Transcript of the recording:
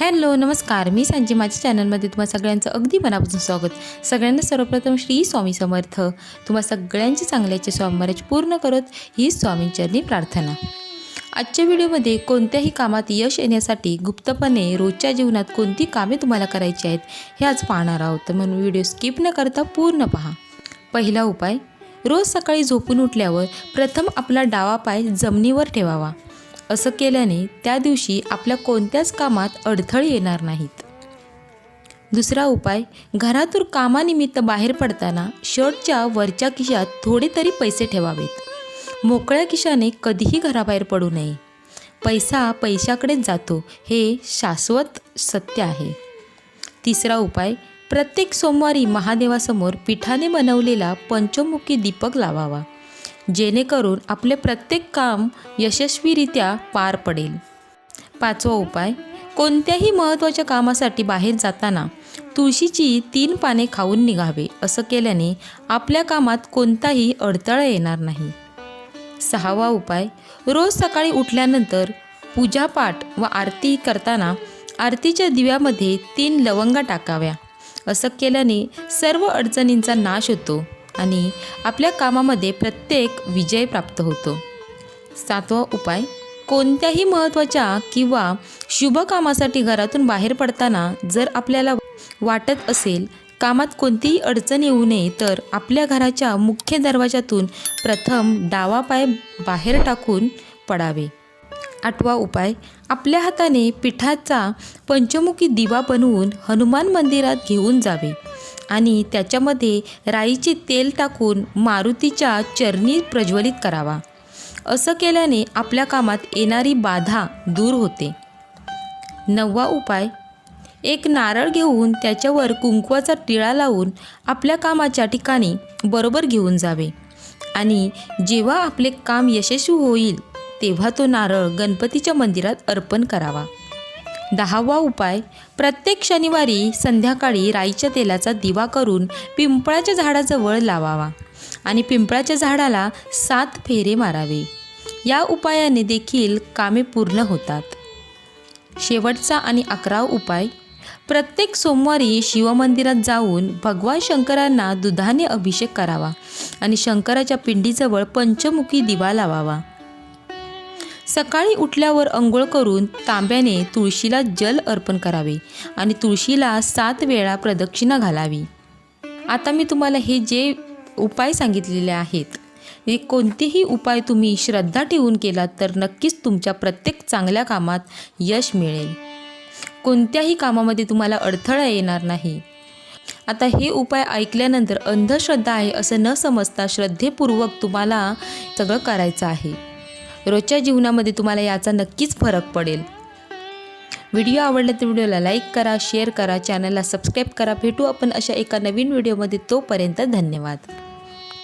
Hello नमस्कार. मी Sanji माझ्या चॅनलमध्ये तुम्हा सगळ्यांचं अगदी मनापासून स्वागत. सगळ्यांना सर्वप्रथम श्री स्वामी समर्थ. तुम्हा सगळ्यांची चांगल्याचे स्वामीची पूर्ण करत ही स्वामींचरणी प्रार्थना. आजच्या व्हिडिओमध्ये कोणत्याही कामात यश येण्यासाठी गुप्तपणे रोजच्या जीवनात कोणती कामे तुम्हाला करायची आहेत हे आज पाहणार आहोत. म्हणून व्हिडिओ स्किप न करता पूर्ण पहा. पहिला उपाय रोज सकाळी झोपून उठल्यावर प्रथम आपला डावा पाय जमिनीवर ठेवावा. असं केल्याने त्या दिवशी आपल्या कोणत्याच कामात अडथळे येणार नाहीत. दुसरा उपाय घरातून कामानिमित्त बाहेर पडताना शर्टच्या वरच्या खिशात थोडे तरी पैसे ठेवावेत. मोकळ्या खिशाने कधीही घराबाहेर पडू नये. पैसा पैशाकडेच जातो हे शाश्वत सत्य आहे. तिसरा उपाय प्रत्येक सोमवारी महादेवासमोर पिठाने बनवलेला पंचमुखी दीपक लावावा. जेणेकरून आपले प्रत्येक काम यशस्वीरित्या पार पडेल. पाचवा उपाय कोणत्याही महत्त्वाच्या कामासाठी बाहेर जाताना तुळशीची तीन पाने खाऊन निघावे असं केल्याने आपल्या कामात कोणताही अडथळा येणार नाही. सहावा उपाय रोज सकाळी उठल्यानंतर पूजापाठ व आरती करताना आरतीच्या दिव्यामध्ये तीन लवंगा टाकाव्या असं केल्याने सर्व अडचणींचा नाश होतो. आणि आपल्या कामामध्ये प्रत्येक विजय प्राप्त होतो. सातवा उपाय कोणत्याही महत्त्वाच्या किंवा शुभ कामासाठी घरातून बाहेर पडताना जर आपल्याला वाटत असेल कामात कोणतीही अडचण येऊ नये तर आपल्या घराच्या मुख्य दरवाजातून प्रथम डावा पाय बाहेर टाकून पडावे. आठवा उपाय आपल्या हाताने पिठाचा पंचमुखी दिवा बनवून हनुमान मंदिरात घेऊन जावे. आणि त्याच्यामध्ये राईचे तेल टाकून मारुतीच्या चरणी प्रज्वलित करावा. असं केल्याने आपल्या कामात येणारी बाधा दूर होते. नववा उपाय. एक नारळ घेऊन त्याच्यावर कुंकवाचा टिळा लावून आपल्या कामाच्या ठिकाणी बरोबर घेऊन जावे. आणि जेव्हा आपले काम यशस्वी होईल तेव्हा तो नारळ गणपतीच्या मंदिरात अर्पण करावा. दहावा उपाय प्रत्येक शनिवारी संध्याकाळी राईच्या तेलाचा दिवा करून पिंपळाच्या झाडाजवळ लावावा आणि पिंपळाच्या झाडाला सात फेरे मारावे. या उपायाने देखील कामे पूर्ण होतात. शेवटचा आणि अकरा उपाय प्रत्येक सोमवारी शिवमंदिरात जाऊन भगवान शंकरांना दुधाने अभिषेक करावा आणि शंकराच्या पिंडीजवळ पंचमुखी दिवा लावावा. सकाळी उठल्यावर अंघोळ करून तांब्याने तुळशीला जल अर्पण करावे आणि तुळशीला सात वेळा प्रदक्षिणा घालावी. आता मी तुम्हाला हे जे उपाय सांगितलेले आहेत हे कोणतेही उपाय तुम्ही श्रद्धा ठेवून केलात तर नक्कीच तुमच्या प्रत्येक चांगल्या कामात यश मिळेल. कोणत्याही कामामध्ये तुम्हाला अडथळा येणार नाही. आता हे उपाय ऐकल्यानंतर अंधश्रद्धा आहे असं न समजता श्रद्धेपूर्वक तुम्हाला सगळं करायचं आहे. रोजच्या जीवनामध्ये तुम्हाला याचा नक्कीच फरक पडेल. व्हिडिओ आवडला तर व्हिडिओला लाईक करा शेअर करा चॅनलला सबस्क्राईब करा. भेटू आपण अशा एका नवीन व्हिडिओमध्ये. तोपर्यंत धन्यवाद.